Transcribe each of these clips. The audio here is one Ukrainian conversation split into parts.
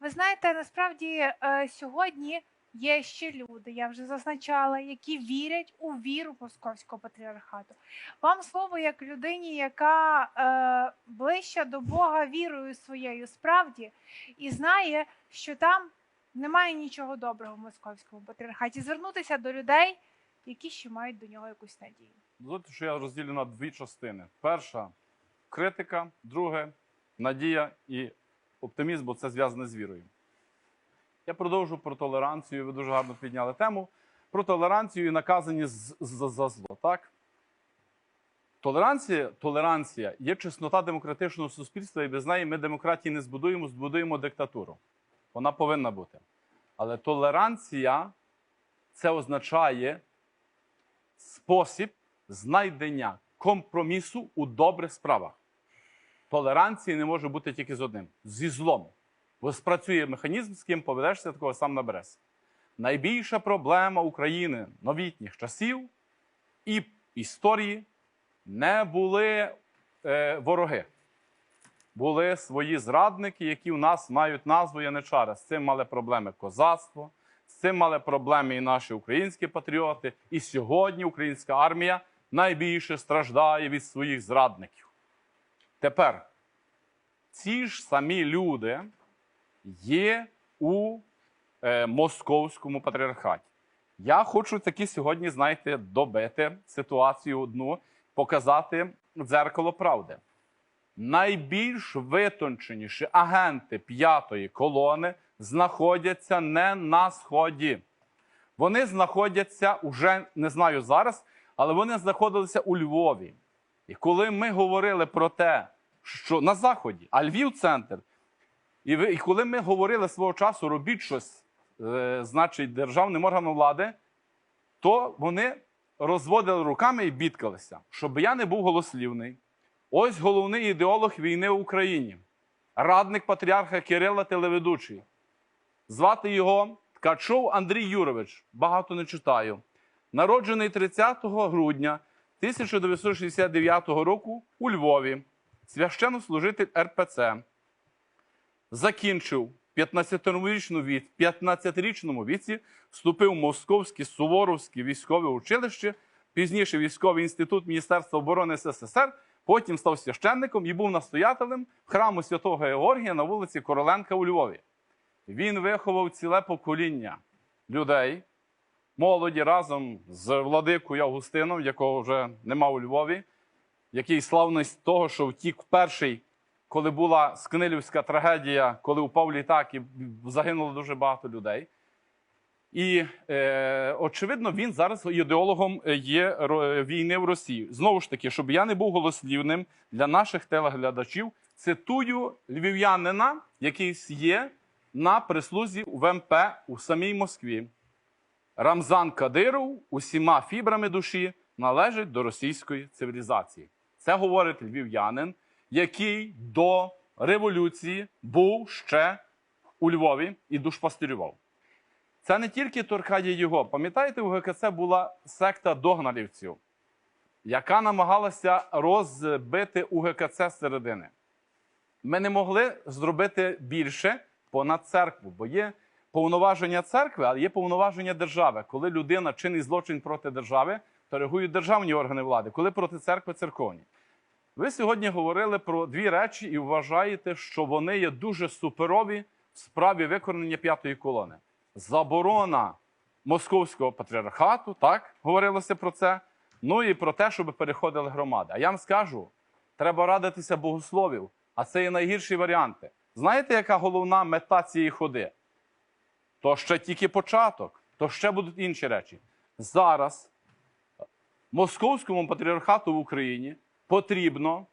Ви знаєте, насправді е, сьогодні є ще люди, я вже зазначала, які вірять у віру московського патріархату. Вам слово як людині, яка е, ближча до Бога вірою своєю справді і знає, що там немає нічого доброго в московському патріархаті. Звернутися до людей, які ще мають до нього якусь надію. Дозвольте, що я розділю на дві частини. Перша критика, друге надія і оптимізм, бо це зв'язане з вірою. Я продовжу про толеранцію. Ви дуже гарно підняли тему. Про толеранцію і наказані за, за зло. Так? Толеранція, толеранція є чеснота демократичного суспільства, і без неї ми демократії не збудуємо, збудуємо диктатуру. Вона повинна бути. Але толеранція це означає спосіб знайдення компромісу у добрих справах. Толеранції не може бути тільки з одним зі злом. Бо спрацює механізм, з ким поведешся, такого сам наберешся. Найбільша проблема України новітніх часів і історії не були е, вороги. Були свої зрадники, які у нас мають назву яничари. З цим мали проблеми козацтво, з цим мали проблеми і наші українські патріоти. І сьогодні українська армія найбільше страждає від своїх зрадників. Тепер ці ж самі люди є у е, московському патріархаті. Я хочу таки сьогодні, знаєте, добити ситуацію одну, показати дзеркало правди. Найбільш витонченіші агенти п'ятої колони знаходяться не на сході. Вони знаходяться уже не знаю зараз, але вони знаходилися у Львові. І коли ми говорили про те, що на заході, а Львів центр, і, ви, і коли ми говорили свого часу, робіть щось, е, значить, державним органам влади, то вони розводили руками і бідкалися, щоб я не був голослівний. Ось головний ідеолог війни в Україні, радник патріарха Кирила телеведучий. Звати його Ткачов Андрій Юрович. Багато не читаю. Народжений 30 грудня 1969 року у Львові, священнослужитель РПЦ. Закінчив 15-річну вік, 15-річному віці вступив в Московське Суворовське військове училище, пізніше військовий інститут Міністерства оборони СССР. Потім став священником і був настоятелем храму святого Георгія на вулиці Короленка у Львові. Він виховав ціле покоління людей, молоді разом з владикою Августином, якого вже нема у Львові, який славний з того, що втік перший, коли була Скнилівська трагедія, коли упав літак і загинуло дуже багато людей. І е, очевидно, він зараз ідеологом є війни в Росії. Знову ж таки, щоб я не був голослівним для наших телеглядачів, цитую львів'янина, який є на прислузі в МП у самій Москві. Рамзан Кадиров усіма фібрами душі належить до російської цивілізації. Це говорить львів'янин, який до революції був ще у Львові і душпастирював. Це не тільки торкає його. Пам'ятаєте, у ГКЦ була секта догналівців, яка намагалася розбити УГКЦ з середини. Ми не могли зробити більше понад церкву, бо є повноваження церкви, але є повноваження держави. Коли людина чинить злочин проти держави, то реагують державні органи влади, коли проти церкви церковні. Ви сьогодні говорили про дві речі і вважаєте, що вони є дуже суперові в справі виконання п'ятої колони. Заборона московського патріархату, так говорилося про це. Ну і про те, щоб переходили громади. А я вам скажу, треба радитися богословів, а це є найгірші варіанти. Знаєте, яка головна мета цієї ходи? То ще тільки початок, то ще будуть інші речі. Зараз московському патріархату в Україні потрібно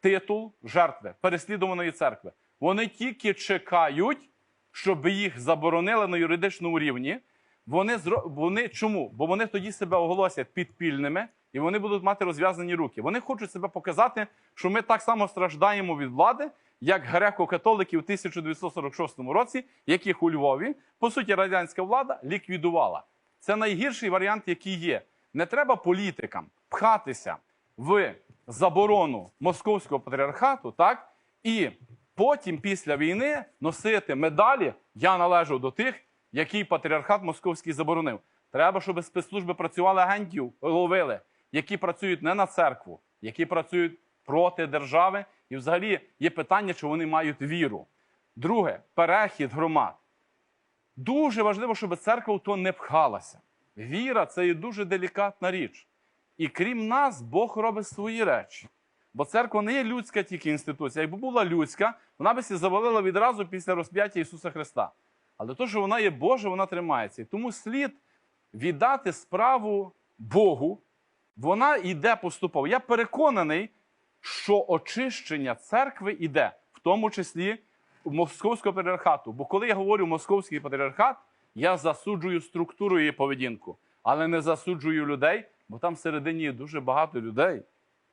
титул жертви переслідуваної церкви. Вони тільки чекають, щоб їх заборонили на юридичному рівні. Вони вони чому? Бо вони тоді себе оголосять підпільними і вони будуть мати розв'язані руки. Вони хочуть себе показати, що ми так само страждаємо від влади, як греко-католики в 1946 році, яких у Львові, по суті, радянська влада ліквідувала. Це найгірший варіант, який є. Не треба політикам пхатися в заборону московського патріархату, так і потім, після війни, носити медалі я належу до тих, який патріархат московський заборонив. Треба, щоб спецслужби працювали агентів, ловили, які працюють не на церкву, які працюють проти держави. І взагалі є питання, чи вони мають віру. Друге, перехід громад. Дуже важливо, щоб церква в то не пхалася. Віра це є дуже делікатна річ. І крім нас, Бог робить свої речі. Бо церква не є людська тільки інституція. Якби була людська, вона би сі завалила відразу після розп'яття Ісуса Христа. Але то, що вона є Божа, вона тримається. І тому слід віддати справу Богу. Вона йде поступово. Я переконаний, що очищення церкви йде, в тому числі московського патріархату. Бо коли я говорю московський патріархат, я засуджую структуру її поведінку, але не засуджую людей, бо там всередині є дуже багато людей,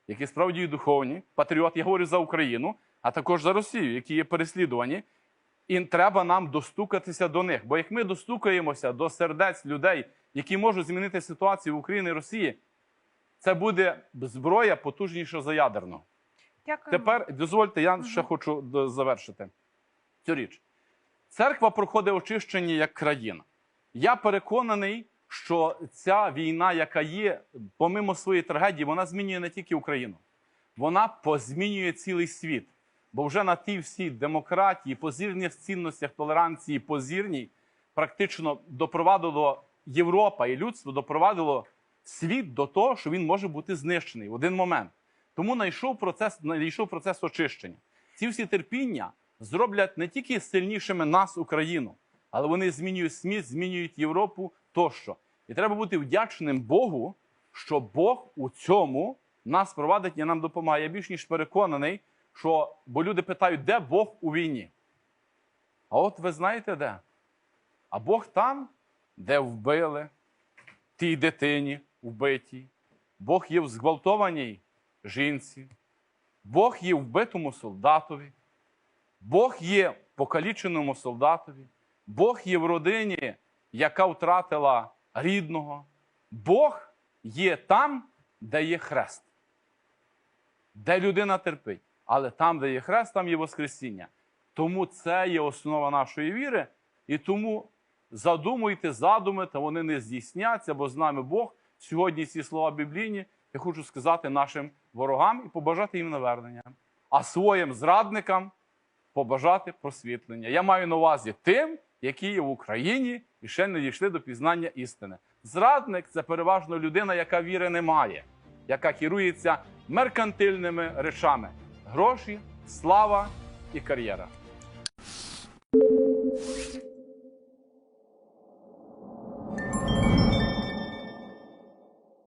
які справді духовні, патріоти. Я говорю за Україну, а також за Росію, які є переслідувані. І треба нам достукатися до них. Бо як ми достукаємося до сердець людей, які можуть змінити ситуацію в Україні і Росії, це буде зброя потужніша за ядерну. Дякую. Тепер дозвольте, я ще хочу завершити цю річ. Церква проходить очищення як країна. Я переконаний, що ця війна, яка є, помимо своєї трагедії, вона змінює не тільки Україну, вона позмінює цілий світ. Бо вже на тій всій демократії, позірних цінностях толеранції, позірній, практично допровадило Європа і людство допровадило світ до того, що він може бути знищений в один момент. Тому найшов процес, найшов процес очищення. Ці всі терпіння зроблять не тільки сильнішими нас, Україну, але вони змінюють світ, змінюють Європу тощо. І треба бути вдячним Богу, що Бог у цьому нас провадить і нам допомагає. Я більш ніж переконаний, що бо люди питають, де Бог у війні? А от ви знаєте де? А Бог там, де вбили тій дитині вбитій. Бог є в зґвалтованій жінці. Бог є вбитому солдатові. Бог є покаліченому солдатові. Бог є в родині, яка втратила рідного. Бог є там, де є хрест, де людина терпить. Але там, де є хрест, там є Воскресіння. Тому це є основа нашої віри. І тому задумуйте задуми, та вони не здійсняться, бо з нами Бог. Сьогодні ці слова біблійні я хочу сказати нашим ворогам і побажати їм навернення, а своїм зрадникам побажати просвітлення. Я маю на увазі тим, які є в Україні і ще не дійшли до пізнання істини. Зрадник це переважно людина, яка віри не має, яка керується меркантильними речами: гроші, слава і кар'єра.